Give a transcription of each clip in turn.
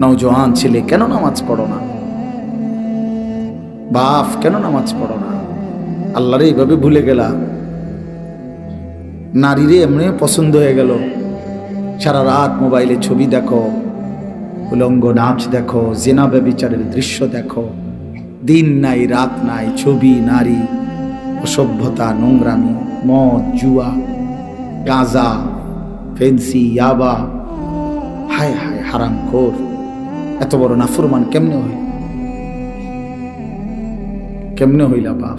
নওজোয়ান ছেলে, কেন নামাজ পড়ো না? বাপ, কেন নামাজ পড়ো না? আল্লাহরে এইভাবে ভুলে গেলা? নারীরে এমনি পছন্দ হয়ে গেল। সারা রাত মোবাইলে ছবি দেখো, উলঙ্গ নাচ দেখো, জেনা ব্যবিচারের দৃশ্য দেখো। দিন নাই, রাত নাই, ছবি, নারী, অসভ্যতা, নোংরামি, মদ, জুয়া, গাঁজা, ফেন্সি, ইয়াবা, হায় হায় হারাম খোর এত বড় নাফরমান কেমনে হইল? কেমনে হইলা বাপ?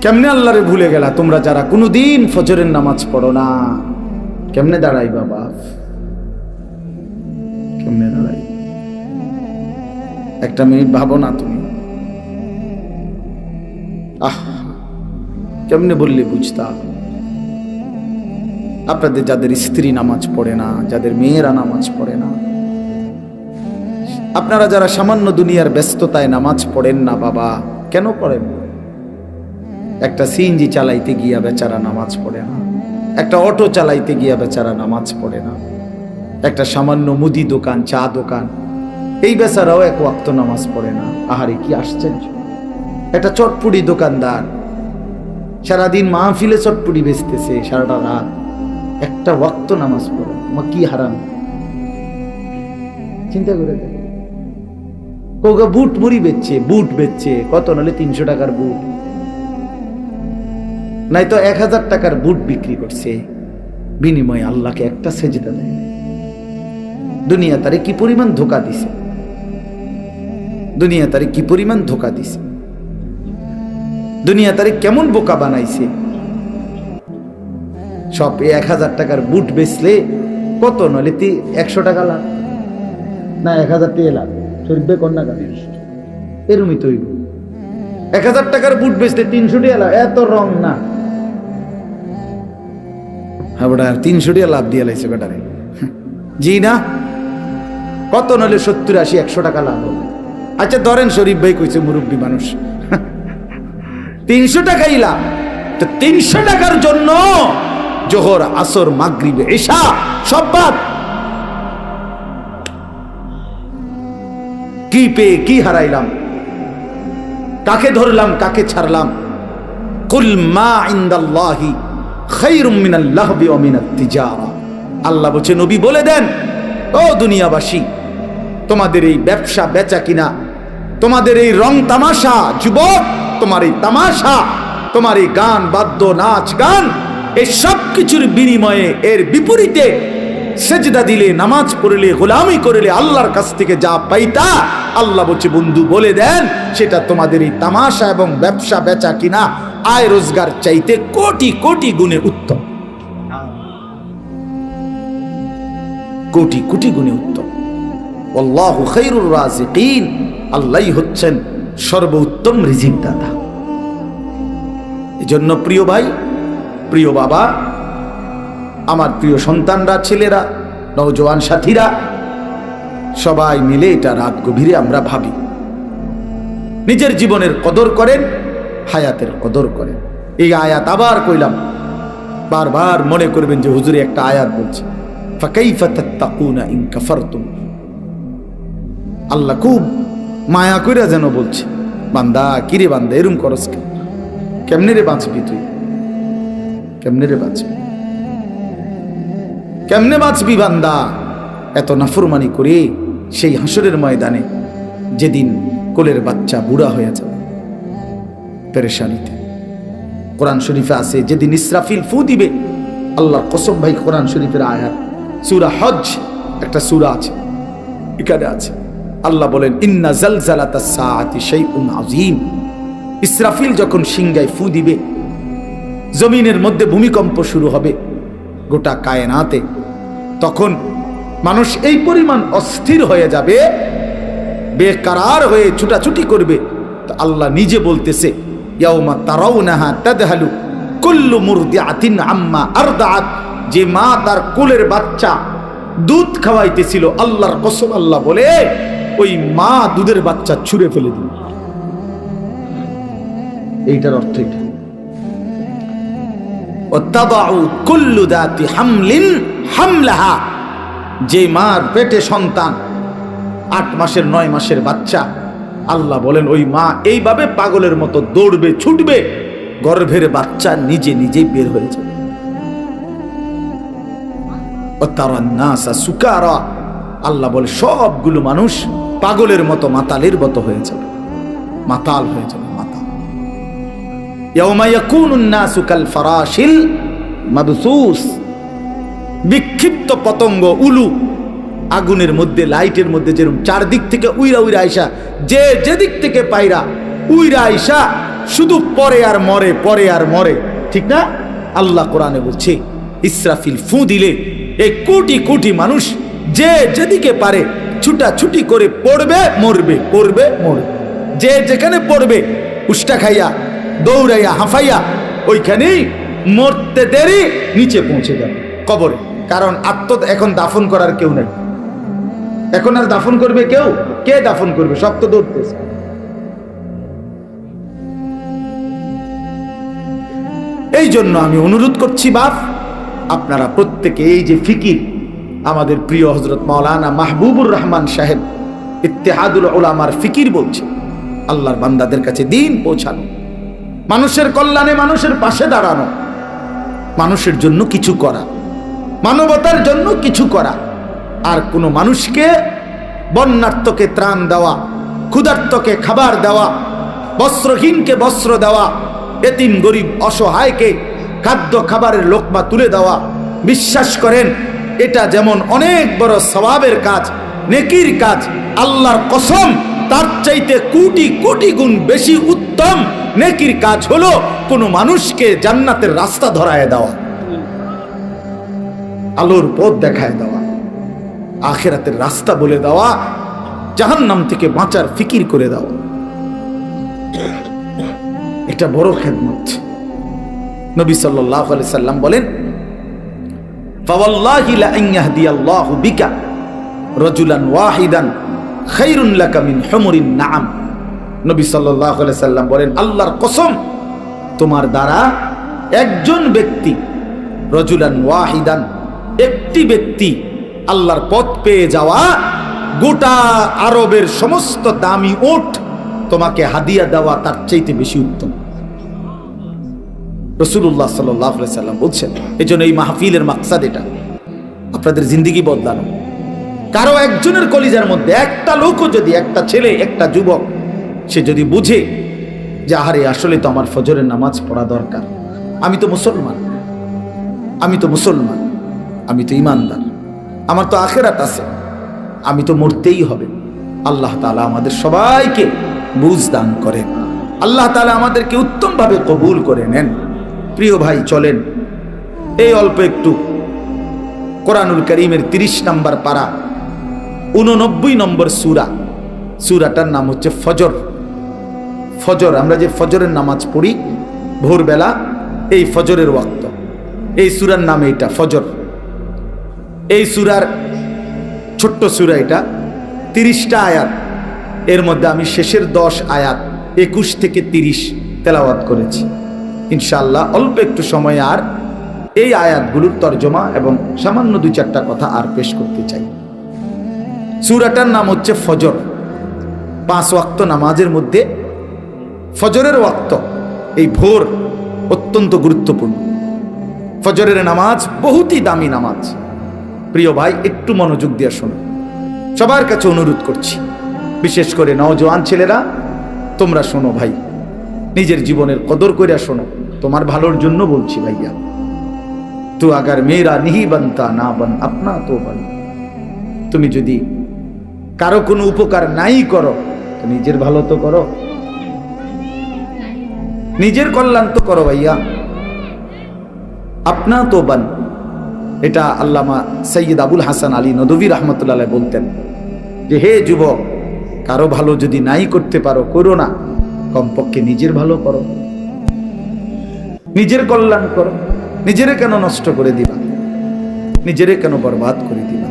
কেমনে আল্লাহরে ভুলে গেলা তোমরা যারা? কোনোদিন ফজরের নামাজ পড়ো না। কেমনে দাঁড়াইবা বাপ? কেমনে দাঁড়াই একটা মিনিট ভাবো না তুমি। আহ, কেমনে বললে বুঝতা? আপনাদের যাদের স্ত্রী নামাজ পড়ে না, যাদের মেয়েরা নামাজ পড়ে না, আপনারা যারা সামান্য দুনিয়ার ব্যস্ততায় নামাজ পড়েন না বাবা, কেন পড়েন? একটা সিএনজি চালাইতে গিয়া বেচারা নামাজ পড়ে না, একটা অটো চালাইতে গিয়া বেচারা নামাজ পড়ে না, একটা সামান্য মুদি দোকান, চা দোকান, এই বেচারাও এক ওয়াক্ত নামাজ পড়ে না। আহারে, কি আশ্চর্য। একটা চটপুরি দোকানদার সারাদিন মাহফিলে চটপুরি বেচতেছে, সারাটা রাত। একটা ওয়াক্ত নামাজ পড়ে মা কি হারাম। চিন্তা করে দেখ। বুট মুড়ি বেচছে, বুট বেচছে, কত নাহলে তিনশো টাকার বুট। নাই তো এক হাজার টাকার বুট বিক্রি করছে। বিনিময়ে আল্লাহকে একটা সেজদা দেয়। দুনিয়া তারে কি পরিমাণ ধোকা দিছে? দুনিয়া তারে কি পরিমাণ ধোকা দিছে? দুনিয়া তারে কেমন বোকা বানাইছে? সব এক হাজার টাকার বুট বেচলে কত নলে একশো টাকা লাভ? না, এক হাজার টাকা লাভ। শরীফ কন্যা এরমই এক হাজার টাকার বুট বেচলে তিনশো টাকা লাভ। এত রং না। হ্যাঁ তিনশো লাভ দিয়ে লাইছে বেটারে। জি না? কত নলে সত্তর, আশি, একশো টাকা লাভ হবে? আচ্ছা ধরেন শরীফ ভাই কইছে, মুরব্বী মানুষ। তিনশো টাকাই লাভ। তো তিনশো টাকার জন্য জোহর, আসর, মাগরিবে এসা সব বাদ কি পেয়ে কি হারাইলাম? কাকে ধরলাম, কাকে ছাড়লাম? কুল মা ইন্দাল্লাহি খাইরুম তিজারা। আল্লাহ বলছে, নবী বলে দেন, ও দুনিয়াবাসী, তোমাদের এই ব্যবসা বেচা কিনা, তোমাদের এই রং তামাশা, যুবক, তোমার এই তামাশা, তোমার এই গান, বাদ্য, নাচ, গান এই সব কিছুর বিনিময়ে এর বিপরীতে সেজদা দিলে, নামাজ পড়লে, গোলামি করলে আল্লাহর কাছ থেকে যা পাইতা, আল্লাহ বলছে, বন্ধু, বলে দেন, সেটা তোমাদের এই তামাশা এবং ব্যবসা বেচা কিনা, আয় রোজগার চাইতে কোটি কোটি গুণে উত্তম। কোটি কোটি গুণে উত্তম। আল্লাহু খাইরুর রাজিকিন আল্লাহই হচ্ছেন সর্বোত্তম রিজিক দাতা এজন্য প্রিয় ভাই প্রিয় বাবা, আমার প্রিয় সন্তানরা, ছেলেরা, নওজোয়ান সাথীরা, সবাই মিলে এটা রাত গভীরে আমরা ভাবি। নিজের জীবনের কদর করেন, হায়াতের কদর করেন। এই আয়াত আবার কইলাম, বারবার মনে করবেন যে হুজুরে একটা আয়াত বলছে আল্লাহ খুব মায়া কইরা যেন বলছে, বান্দা, কিরে বান্দা, এরম করস? কেমনে রে বাঁচবি তুই? কেমনে রে বাঁচবি? কেমনে বাঁচবি বান্দা? এত নাফরমানি করে সেই হাসরের ময়দানে যেদিন কোলের বাচ্চা বুড়া হয়ে যাবে, পেরেশানিতে। কোরআন শরীফে আছে, যেদিন ইসরাফিল ফু দিবে আল্লাহ কসম ভাই কোরআন শরীফের আয়াত। সুরা হজ একটা সুরা আছে, এখানে আছে। আল্লাহ বলেন, ইন্না জালজালাতা সাআতি শাইউন আযীম। ইসরাফিল যখন সিংগায় ফু দিবে জমিনের মধ্যে ভূমিকম্প শুরু হবে গোটা কায়নাতে। তখন মানুষ এই পরিমাণ অস্থির হয়ে যাবে, বেকারার হয়ে ছুটাছুটি করবে। তো আল্লাহ নিজে বলতেছে, ইয়াউমা তারাউনাহা তাদহালু কুল্লু মুরদিআতিন আম্মা আরদাআত। যে মা তার কোলের বাচ্চা দুধ খাওয়াইতেছিল, আল্লাহর কসম আল্লাহ বলে, ওই মা দুধের বাচ্চা ছুঁড়ে ফেলে দিল। এইটার অর্থ এটা। হামলিন হামলাহা। যে মার পেটে সন্তান, আট মাসের, নয় মাসের বাচ্চা, আল্লাহ বলেন, ওই মা এইভাবে পাগলের মতো দৌড়বে, ছুটবে, গর্ভের বাচ্চা নিজে নিজেই বের হয়ে যাবে। সুকারা। আল্লাহ বলে, সবগুলো মানুষ পাগলের মতো, মাতালের মতো হয়ে যাবে, মাতাল হয়ে যাবে। বিক্ষিপ্ত পতঙ্গ, উলু, আগুনের মধ্যে, লাইটের মধ্যে যেরকম চারদিক থেকে উইরা উইরা আইসা, যে যেদিক থেকে পাইরা উইরা আইসা, শুধু পরে আর মরে, পরে আর মরে। ঠিক না? আল্লাহ কোরআনে বলছে, ইসরাফিল ফু দিলে, এই কোটি কোটি মানুষ যে যেদিকে পারে, ছুটাছুটি করে পড়বে, মরবে পড়বে, মরবে। যে যেখানে পড়বে, উষ্টা খাইয়া দৌড়াইয়া, হাঁফাইয়া ওইখানেই মরতে দেরি নিচে পৌঁছে যাবে কবরে। কারণ আত্ম এখন দাফন করার কেউ নেই। এখন আর দাফন করবে কেউ? কে দাফন করবে? সব তো দৌড়তেছে। এই জন্য আমি অনুরোধ করছি, বাপ, আপনারা প্রত্যেকে এই যে ফিকির, আমাদের প্রিয় হজরত মাওলানা মাহবুবুর রহমান সাহেব, ইত্তেহাদুল ওলামার ফিকির বলছে, আল্লাহর বান্দাদের কাছে দিন পৌঁছানো। মানুষের কল্যাণে মানুষের পাশে দাঁড়ানো। মানুষের জন্য কিছু করা। মানবতার জন্য কিছু করা। আর কোনো মানুষকে বন্যার্থকে ত্রাণ দেওয়া ক্ষুধার্তকে খাবার দেওয়া, বস্ত্রহীনকে বস্ত্র দেওয়া, এতিম, গরিব, অসহায়কে খাদ্য, খাবারের লোকমা তুলে দেওয়া। বিশ্বাস করেন, এটা যেমন অনেক বড় স্বভাবের কাজ, নেকির কাজ, আল্লাহর কসম, তার চাইতে কোটি কোটি গুণ বেশি উত্তম। নেকির কাজ হলো কোনো মানুষকে জান্নাতের রাস্তা ধরায় দেওয়া, আলোর পথ দেখায় দেওয়া, আখেরাতের রাস্তা বলে দেওয়া, জাহান্নাম থেকে বাঁচার ফিকির করে দেওয়া। এটা বড় খেদমত। নবী আলাইহি সাল্লাম বলেন বিকা রাজুলান ওয়াহিদান খায়রুন লাকা মিন হুমুরিন নাআম। নবী সাল্লাল্লাহু সাল্লাম বলেন, আল্লাহর কসম, তোমার দ্বারা একজন ব্যক্তি রজুলান ওয়াহিদান, একটি ব্যক্তি আল্লাহর পথ পেয়ে যাওয়া গোটা আরবের সমস্ত দামি ওঠ তোমাকে হাদিয়া দেওয়া তার চাইতে বেশি উত্তম। রসুল্লাহ সাল্লাম বলছেন এই জন্য এই মাহফিলের মাকসাদ এটা। আপনাদের জিন্দিগি বদলানো। কারও একজনের কলিজার মধ্যে একটা লোকও যদি একটা ছেলে, একটা যুবক সে যদি বুঝে যে আহারে, আসলে তো আমার ফজরের নামাজ পড়া দরকার। আমি তো মুসলমান। আমি তো মুসলমান। আমি তো ইমানদার। আমার তো আখেরাত আছে। আমি তো মরতেই হবে। আল্লাহ তালা আমাদের সবাইকে বুঝ দান করেন। আল্লাহ তালা আমাদেরকে উত্তমভাবে কবুল করে নেন। প্রিয় ভাই, চলেন। এই অল্প একটু কোরআনুল করিমের তিরিশ নম্বর পাড়া উননব্বই নম্বর সুরা। সুরাটার নাম হচ্ছে ফজর। ফজর, আমরা যে ফজরের নামাজ পড়ি ভোরবেলা, এই ফজরের ওয়াক্ত। এই সুরার নাম এইটা, ফজর। এই সুরার ছোট্ট সুরা এটা, তিরিশটা আয়াত। এর মধ্যে আমি শেষের দশ আয়াত, একুশ থেকে তিরিশ তেলাওয়াত করেছি। ইনশাল্লাহ অল্প একটু সময় আর এই আয়াতগুলোর তর্জমা এবং সামান্য দুই চারটা কথা আর পেশ করতে চাই। সুরাটার নাম হচ্ছে ফজর। পাঁচ ওয়াক্ত নামাজের মধ্যে ফজরের ওয়াক্ত। এই ভোর অত্যন্ত গুরুত্বপূর্ণ। ফজরের নামাজ বহুতই দামি নামাজ। প্রিয় ভাই, একটু মনোযোগ দিয়ে শোনো সবার কাছে অনুরোধ করছি, বিশেষ করে নওজোয়ান ছেলেরা, তোমরা শোনো ভাই। নিজের জীবনের কদর করে শোনো। তোমার ভালোর জন্য বলছি ভাইয়া। তো আগার মেয়েরা নিহি বানতা, না বান, আপনা তো বান। তুমি যদি কারও কোনো উপকার নাই করো, তো নিজের ভালো তো করো। নিজের কল্যাণ তো করো ভাইয়া। আপনা তো বান এটা আল্লামা সৈয়দ আবুল হাসান আলী নদবী রহমতুল্লাহ বলতেন যে, হে যুবক, কারও ভালো যদি নাই করতে পারো, করো না। কমপক্ষে নিজের ভালো করো। নিজের কল্যাণ করো। নিজেরে কেন নষ্ট করে দিবা? নিজেরে কেন বরবাদ করে দিবা?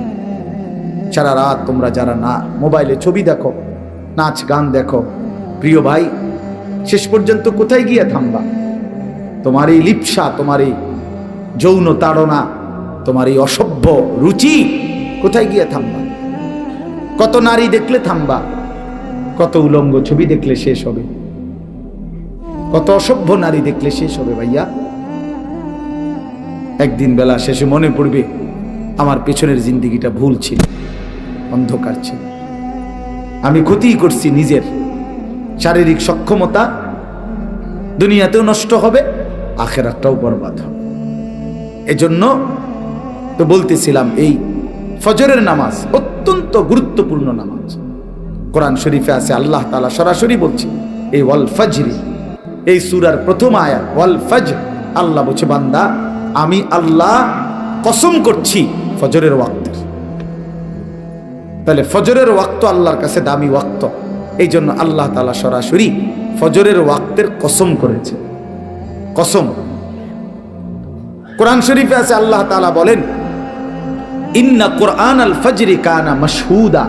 সারা রাত তোমরা যারা না, মোবাইলে ছবি দেখো, নাচ গান দেখো, প্রিয় ভাই শেষ পর্যন্ত কোথায় গিয়ে থামবা? তোমার এই লিপসা, তোমার এই যৌন তাড়না, তোমার এই অসভ্য রুচি কোথায় গিয়ে থামবা? কত নারী দেখলে থামবা? কত উলঙ্গ ছবি দেখলে শেষ হবে? কত অসভ্য নারী দেখলে শেষ হবে ভাইয়া? একদিন বেলা শেষে মনে পড়বে, আমার পেছনের জিন্দিগিটা ভুল ছিল, অন্ধকার ছিল। আমি ক্ষতি করছি নিজের শারীরিক সক্ষমতা দুনিয়াতেও নষ্ট হবে, আখেরাতটাও বরবাদ হবে। এজন্য তো বলতেছিলাম এই ফজরের নামাজ অত্যন্ত গুরুত্বপূর্ণ নামাজ। কোরআন শরীফে আছে, আল্লাহ তালা সরাসরি বলছি, এই ওয়াল ফজরি, এই সুরার প্রথম আয়াত, ওয়াল ফজ আল্লাহ বলছে, বান্দা, আমি আল্লাহ কসম করছি ফজরের ওয়াক্তের। তাহলে ফজরের ওয়াক্ত আল্লাহর কাছে দামি ওয়াক্ত। এই জন্য আল্লাহ তালা সরাসরি ফজরের ওয়াক্তের কসম করেছে। কসম। কোরআন শরীফে আছে, আল্লাহ তালা বলেন, ইন্না কোরআন আল ফজরি কানা মশহুদা।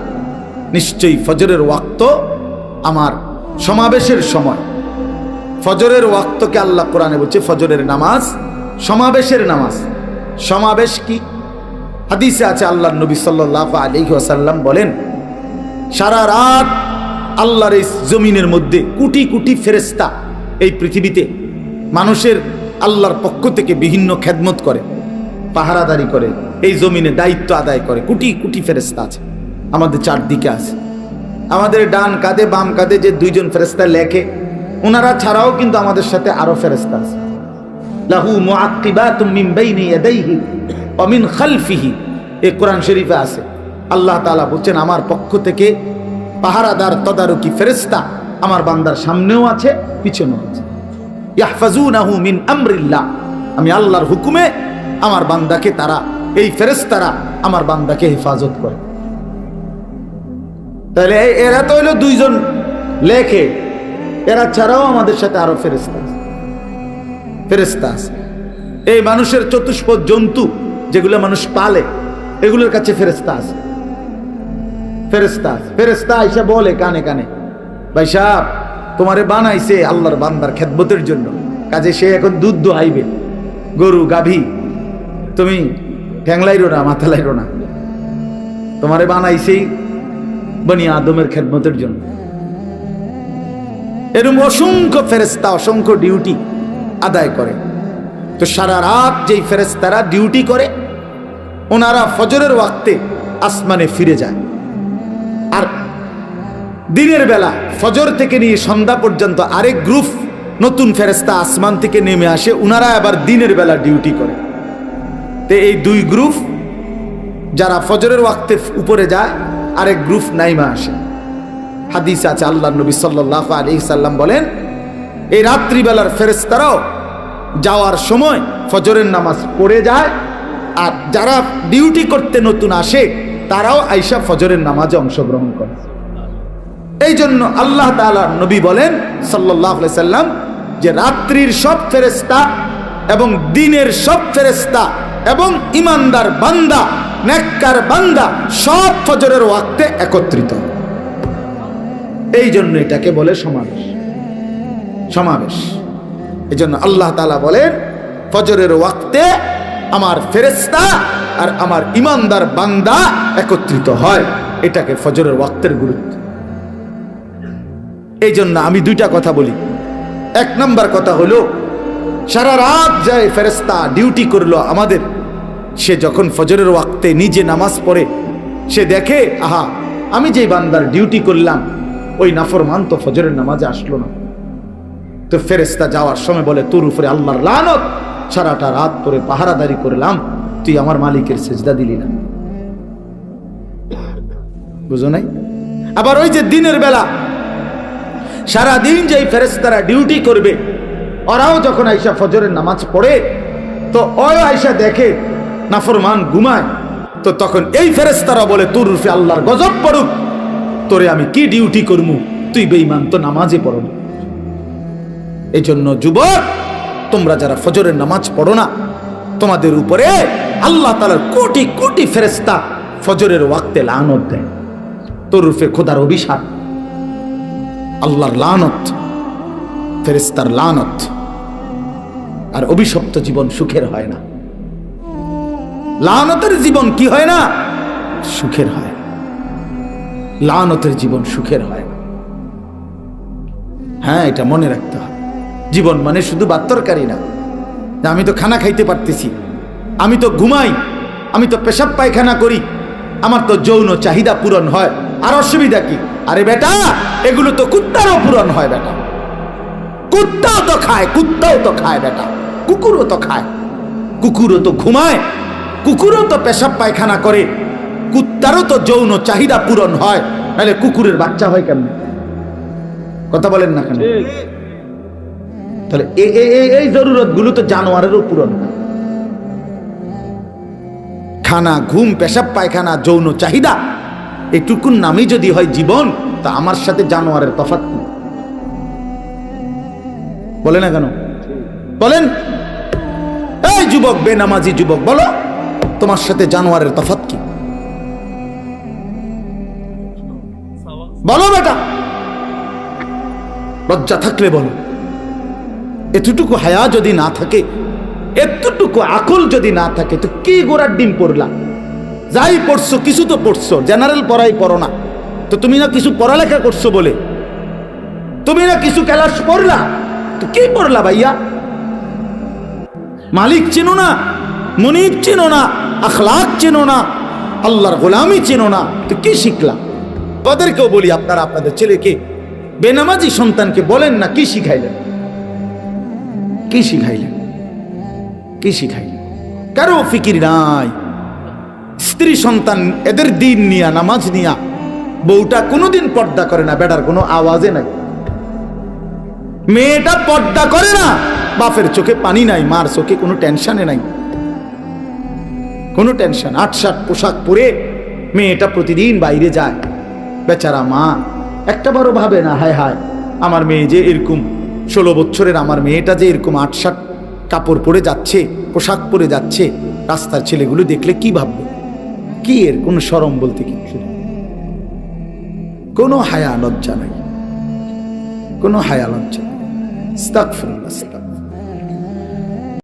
নিশ্চয়ই ফজরের ওয়াক্ত আমার সমাবেশের সময়। ফজরের ওয়াক্তকে আল্লাহ কোরআনে বলছে ফজরের নামাজ, সমাবেশের নামাজ। সমাবেশ কি? হাদিসে আছে আল্লাহ নবী সাল্লাহ আলহি আসাল্লাম বলেন, সারা রাত আল্লাহর এই জমিনের মধ্যে কোটি কোটি ফেরেস্তা এই পৃথিবীতে মানুষের আল্লাহর পক্ষ থেকে বিভিন্ন খেদমত করে, পাহারাদারি করে, এই জমিনে দায়িত্ব আদায় করে, কোটি কোটি ফেরেস্তা আছে, আমাদের চারদিকে আছে। আমাদের ডান কাঁধে, বাম কাঁধে যে দুইজন ফেরেস্তা লেখে, ওনারা ছাড়াও কিন্তু আমাদের সাথে আরও ফেরেস্তা আছে। লাহু ইয়াদাইহি খালফিহি। এ কোরআন শরীফে আছে, আল্লাহ তাআলা বলছেন, আমার পক্ষ থেকে পাহারাদার তদারকি ফেরেস্তা আমার বান্দার সামনেও আছে, পিছনেও আছে। আমি আল্লাহর হুকুমে আমার বান্দাকে তারা, এই ফেরেস্তারা আমার বান্দাকে হেফাজত করে। তাহলে এরা তো হইল দুইজন লেখে। এরা ছাড়াও আমাদের সাথে আরও ফেরেস্তা আছে। ফেরেস্তা আছে। এই মানুষের চতুষ্পদ জন্তু যেগুলো মানুষ পালে, এগুলোর কাছে ফেরেস্তা আছে। ফেরেস্তা ফেরেস্তা এসে বলে কানে কানে, ভাই সাহ তোমারে বানাইছে আল্লাহর বান্দার খেদমতের জন্য। কাজে সে এখন দুধ দোহাইবে, গরু, গাভী। তুমি ঠ্যাংলাইরো না, মাথা লাইরো না। তোমারে বানাইছেই বনি আদমের খেদমতের জন্য। এরকম অসংখ্য ফেরেস্তা অসংখ্য ডিউটি আদায় করে। তো সারা রাত যেই ফেরেস্তারা ডিউটি করে, ওনারা ফজরের ওয়াক্তে আসমানে ফিরে যায়। আর দিনের বেলা ফজর থেকে নিয়ে সন্ধ্যা পর্যন্ত আরেক গ্রুপ নতুন ফেরেস্তা আসমান থেকে নেমে আসে ওনারা আবার দিনের বেলা ডিউটি করে। তে এই দুই গ্রুপ যারা ফজরের ওয়াক্তে উপরে যায়, আরেক গ্রুপ নাইমা আসে। হাদিস আছে আল্লাহ নবী সাল্লাহ আলি সাল্লাম বলেন, এই রাত্রিবেলার ফেরেস্তারাও যাওয়ার সময় ফজরের নামাজ পড়ে যায়, আর যারা ডিউটি করতে নতুন আসে তারাও আইসা ফজরের নামাজে অংশগ্রহণ করে। এই জন্য আল্লাহ তাআলা নবী বলেন সাল্লাহ সাল্লাম যে রাত্রির সব ফেরেস্তা এবং দিনের সব ফেরেস্তা এবং ইমানদার বান্দা, নেককার বান্দা সব ফজরের ওয়াক্তে একত্রিত। এই জন্য এটাকে বলে সমাবেশ। সমাবেশ। এই জন্য আল্লাহ তালা বলেন, ফজরের ওয়াক্তে আমার ফেরেস্তা আর আমার ইমানদার বান্দা একত্রিত হয়। এটাকে ফজরের ওয়াক্তের গুরুত্ব। এই জন্য আমি দুইটা কথা বলি। এক নাম্বার কথা হলো, সারা রাত যায় ফেরেস্তা ডিউটি করল আমাদের। সে যখন ফজরের ওয়াক্তে নিজে নামাজ পড়ে, সে দেখে, আহা, আমি যেই বান্দার ডিউটি করলাম, ওই নাফরমান তো ফজরের নামাজে আসলো না। তো ফেরেস্তা যাওয়ার সময় বলে, তোর উপরে আল্লাহর লানত, সারাটা রাত তোরে পাহারাদারি করলাম। তুই আমার মালিকের সেজদা দিলি না। বুঝো নাই? আবার ওই যে দিনের বেলা সারা দিন যেই ফেরেস্তারা ডিউটি করবে, ওরাও যখন আইসা ফজরের নামাজ পড়ে, তো ওই আইসা দেখে নাফরমান ঘুমায়। তো তখন এই ফেরেস্তারা বলে, তোর রূপে আল্লাহর গজব পড়ুক। তোরে আমি কি ডিউটি করমু? তুই বেইমান তো নামাজে পড়ো না। এই জন্য যুবক, তোমরা যারা ফজরের নামাজ পড়ো না তোমাদের উপরে আল্লাহ তালার কোটি কোটি ফেরেস্তা ফজরের ওয়াক্তে লানত দেয়। তোর রূপে খোদার অভিশাপ। আল্লাহর লানত ফেরেস্তার লানত। আর অভিশপ্ত জীবন সুখের হয় না। লানতের জীবন কি হয় না? সুখের হয়। লানতের জীবন সুখের হয় না। হ্যাঁ এটা মনে রাখতে হবে। জীবন মানে শুধু বাত্তরকারী না। আমি তো খানা খাইতে পারতেছি। আমি তো ঘুমাই, আমি তো পেশাব পায়খানা করি। আমার তো যৌন চাহিদা পূরণ হয়। আর অসুবিধা কি? আরে বেটা, এগুলো তো কুত্তারও পূরণ হয় বেটা। কুত্তাও তো খায়, কুত্তাও তো খায় বেটা। কুকুরও তো খায়। কুকুরও তো ঘুমায়, কুকুরও তো পেশাব পায়খানা করে। কুত্তারও তো যৌন চাহিদা পূরণ হয়। নাহলে কুকুরের বাচ্চা হয় কেমন? কথা বলেন না কেন? তাহলে এই জরুরতগুলো তো জানোয়ারেরও পূরণ। খানা, ঘুম, পেশাব, পায়খানা, যৌন চাহিদা এটুকুন নামই যদি হয় জীবন, তা আমার সাথে জানোয়ারের তফাৎ কি? বলে না কেন? বলেন। এই যুবক, বেনামাজি যুবক, বলো, তোমার সাথে জানোয়ারের তফাৎ কি? বলো বেটা। লজ্জা থাকলে বলো। এতটুকু হায়া যদি না থাকে, এতটুকু আকল যদি না থাকে, তো কি গোড়ার ডিম পড়লা? যাই পড়ছো, কিছু তো পড়ছো জেনারেল পড়াই পড়ো না। তো তুমি না কিছু পড়ালেখা করছ বলে? তুমি না কিছু ক্যালাস পড়লা? তো কি পড়লা ভাইয়া? মালিক চেনো না, মনিব চেনো না, আখলাক চেনো না, আল্লাহর গোলামি চেনো না, তো কি শিখলা? তাদেরকেও বলি, আপনারা আপনাদের ছেলেকে, বেনামাজি সন্তানকে বলেন না কি শিখাইলেন। কি শিখাইলেন? কি শিখাইলেন? কারও ফিকির নাই। স্ত্রী সন্তান এদের দিন নিয়া, নামাজ নিয়া, বউটা কোনোদিন পর্দা করে না বেটার কোনো আওয়াজে নাই। মেয়েটা পর্দা করে না, বাপের চোখে পানি নাই, মার চোখে কোনো টেনশনে নাই। কোনো টেনশন আট শার্ট পোশাক পরে মেয়েটা প্রতিদিন বাইরে যায়। বেচারা মা, একটা বারো ভাবে না, হায় হায়, আমার মেয়ে যে এরকম। ষোলো বছরের আমার মেয়েটা যে এরকম আট শার্ট কাপড় পরে যাচ্ছে, পোশাক পরে যাচ্ছে, রাস্তার ছেলেগুলো দেখলে কি ভাববে? কি এর কোনো সরম বলতে কিছু কোনো হায়া লজ্জা নাই। কোনো হায়া লজ্জা নেই।